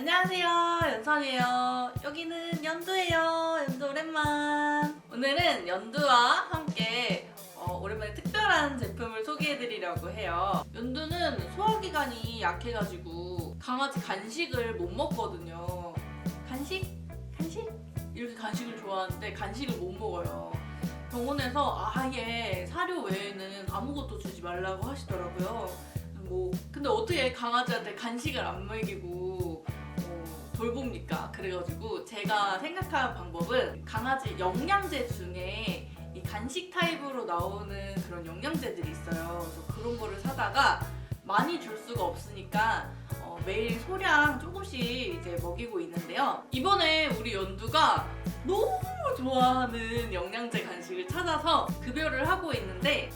안녕하세요. 연선이에요. 여기는 연두예요. 연두 오랜만. 오늘은 연두와 함께 어, 오랜만에 특별한 제품을 소개해드리려고 해요. 연두는 소화기관이 약해가지고 강아지 간식을 못 먹거든요. 간식? 간식? 이렇게 간식을 좋아하는데 간식을 못 먹어요. 병원에서 아예 사료 외에는 아무것도 주지 말라고 하시더라고요. 뭐 근데 어떻게 강아지한테 간식을 안 먹이고 어, 돌봅니까? 그래가지고 제가 생각한 방법은 강아지 영양제 중에 이 간식 타입으로 나오는 그런 영양제들이 있어요. 그래서 그런 거를 사다가 많이 줄 수가 없으니까 어, 매일 소량 조금씩 이제 먹이고 있는데요. 이번에 우리 연두가 너무 좋아하는 영양제 간식을 찾아서 급여를 하고 있는데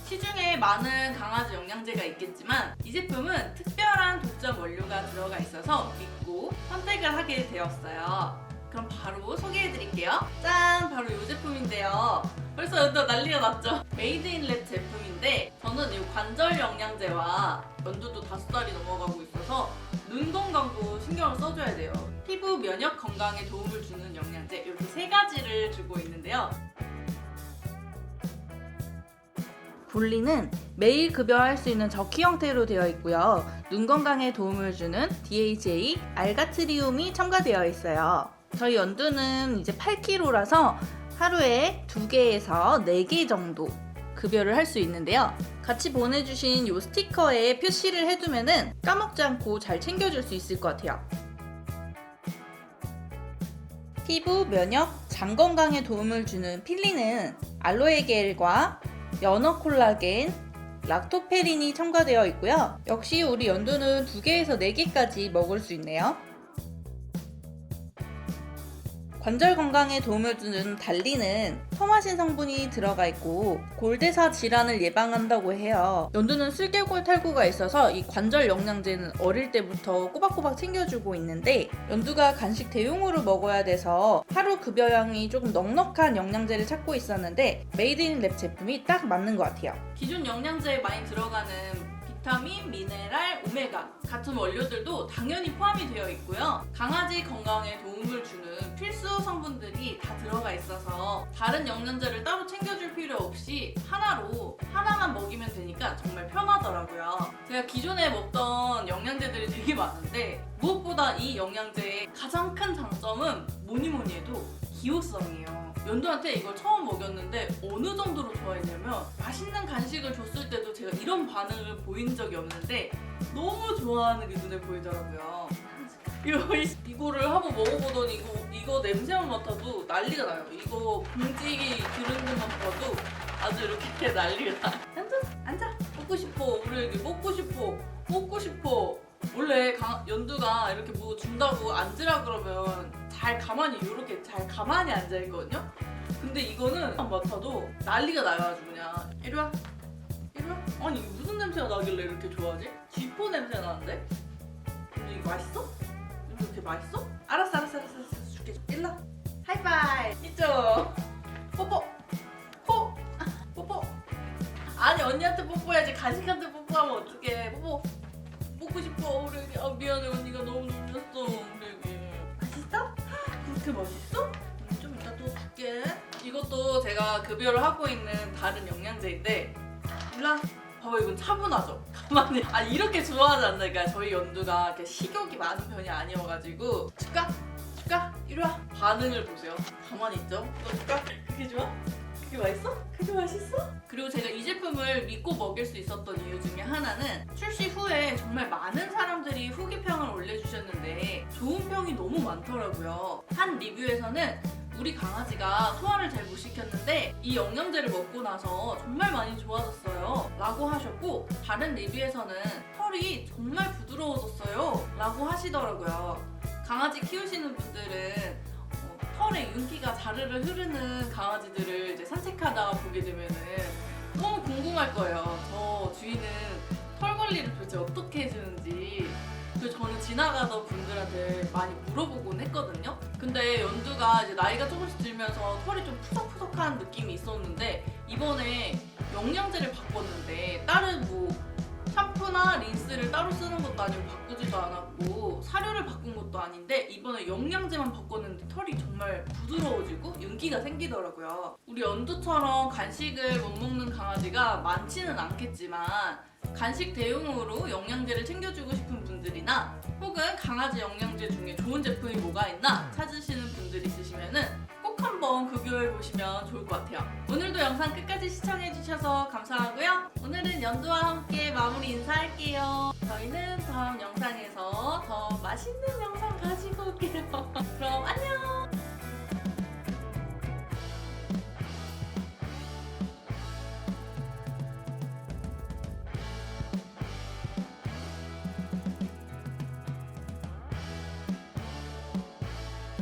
많은 강아지 영양제가 있겠지만 이 제품은 특별한 독점 원료가 들어가 있어서 믿고 선택을 하게 되었어요. 그럼 바로 소개해 드릴게요. 짠! 바로 이 제품인데요. 벌써 연두 난리가 났죠? 메이드 인랩 제품인데 저는 이 관절 영양제와 연두도 다섯 달이 넘어가고 있어서 눈 건강도 신경을 써줘야 돼요. 피부 면역 건강에 도움을 주는 영양제 이렇게 세 가지를 주고 있는데요. 분리는 매일 급여할 수 있는 적기 형태로 되어 있고요. 눈 건강에 도움을 주는 DHA, 알가트리움이 첨가되어 있어요. 저희 연두는 이제 8kg라서 하루에 2개에서 4개 정도 급여를 할 수 있는데요. 같이 보내주신 이 스티커에 표시를 해두면은 까먹지 않고 잘 챙겨줄 수 있을 것 같아요. 피부, 면역, 장 건강에 도움을 주는 필리는 알로에 겔과 연어 콜라겐, 락토페린이 첨가되어 있고요. 역시 우리 연두는 2개에서 4개까지 먹을 수 있네요. 관절 건강에 도움을 주는 달리는 토마신 성분이 들어가 있고 골대사 질환을 예방한다고 해요. 연두는 슬개골 탈구가 있어서 이 관절 영양제는 어릴 때부터 꼬박꼬박 챙겨주고 있는데 연두가 간식 대용으로 먹어야 돼서 하루 급여량이 조금 넉넉한 영양제를 찾고 있었는데 메이드 인 랩 제품이 딱 맞는 것 같아요. 기존 영양제에 많이 들어가는 비타민, 미네랄, 오메가 같은 원료들도 당연히 포함이 되어 있고요. 강아지 건강에 도움을 주는 필수 성분들이 다 들어가 있어서 다른 영양제를 따로 챙겨줄 필요 없이 하나로 하나만 먹이면 되니까 정말 편하더라고요. 제가 기존에 먹던 영양제들이 되게 많은데 무엇보다 이 영양제의 가장 큰 장점은 뭐니 뭐니 해도 기호성이에요. 연두한테 이걸 처음 먹였는데 어느 정도로 좋아했냐면 맛있는 간식을 줬을 때도 제가 이런 반응을 보인 적이 없는데 너무 좋아하는 게 눈에 보이더라고요. 이거, 이거를 한번 먹어보더니 이거, 이거 냄새만 맡아도 난리가 나요. 이거 봉지 들은 것만 봐도 아주 이렇게 난리가 나. 앉아, 앉아. 먹고 싶어. 우리 여기 먹고 싶어. 먹고 싶어. 원래 강- 연두가 이렇게 뭐 준다고 앉으라 그러면 잘 가만히 이렇게 잘 가만히 앉아 있거든요. 근데 이거는 안 맡아도 난리가 아주 그냥. 이리 와. 와. 아니 무슨 냄새가 나길래 이렇게 좋아하지? 쥐포 냄새 나는데? 근데 이거 맛있어? 이거 이렇게 맛있어? 알았어 알았어 알았어 알았어. 줄게 와. 하이파이. 이쪽 뽀뽀. 뽀. 아, 뽀뽀. 아니 언니한테 뽀뽀해야지. 간식한테 뽀뽀하면 어떡해. 뽀뽀. 먹고 싶어. 우리 애기 아 미안해. 언니가 너무 놀렸어. 우리 맛있어? 그렇게 맛있어? 음, 좀 이따 또 줄게. 이것도 제가 급여를 하고 있는 다른 영양제인데 일라 봐봐 이건 차분하죠 가만히 아 이렇게 좋아하지 않나니까 저희 연두가 이렇게 식욕이 많은 편이 아니어가지고 줄까? 줄까? 이리 와 반응을 보세요 가만히 있죠 너 줄까? 그게 좋아? 그게 맛있어? 그게 맛있어? 그리고 제가 이 제품을 믿고 먹일 수 있었던 이유 중에 하나는 출시 후에 정말 많은 사람들이 후기 평을 올려주셨는데 좋은 평이 너무 많더라고요. 한 리뷰에서는 우리 강아지가 소화를 잘 못 시켰 는데 이 영양제를 먹고 나서 정말 많이 좋아졌어요. 라고 하셨고 다른 리뷰에서는 털이 정말 부드러워졌어요. 라고 하시더라고요. 강아지 키우시는 분들은 어, 털에 윤기가 자르르 흐르는 강아지들을 이제 산책하다가 보게 되면은 너무 궁금할 거예요. 저 주인은 털 관리를 도대체 어떻게 저는 지나가던 분들한테 많이 물어보곤 했거든요. 근데 연두가 이제 나이가 조금씩 들면서 털이 좀 푸석푸석한 느낌이 있었는데 이번에 영양제를 바꿨는데 다른 뭐 샴푸나 린스를 따로 쓰는 것도 아니고 바꾸지도 않았고 사료를 바꾼 것도 아닌데 이번에 영양제만 바꿨는데 털이 정말 부드러워지고 윤기가 생기더라고요. 우리 연두처럼 간식을 못 먹는 강아지가 많지는 않겠지만 간식 대용으로 영양제를 챙겨주고 싶은 분들이나 혹은 강아지 영양제 중에 좋은 제품이 뭐가 있나 찾으시는 분들 있으시면은 꼭 한번 급여해 보시면 좋을 것 같아요. 오늘도 영상 끝까지 시청해 주셔서 감사하고요. 오늘은 연두와 함께 마무리 인사할게요. 저희는 다음 영상에서 더 맛있는 영상 가지고 올게요. 그럼 안녕!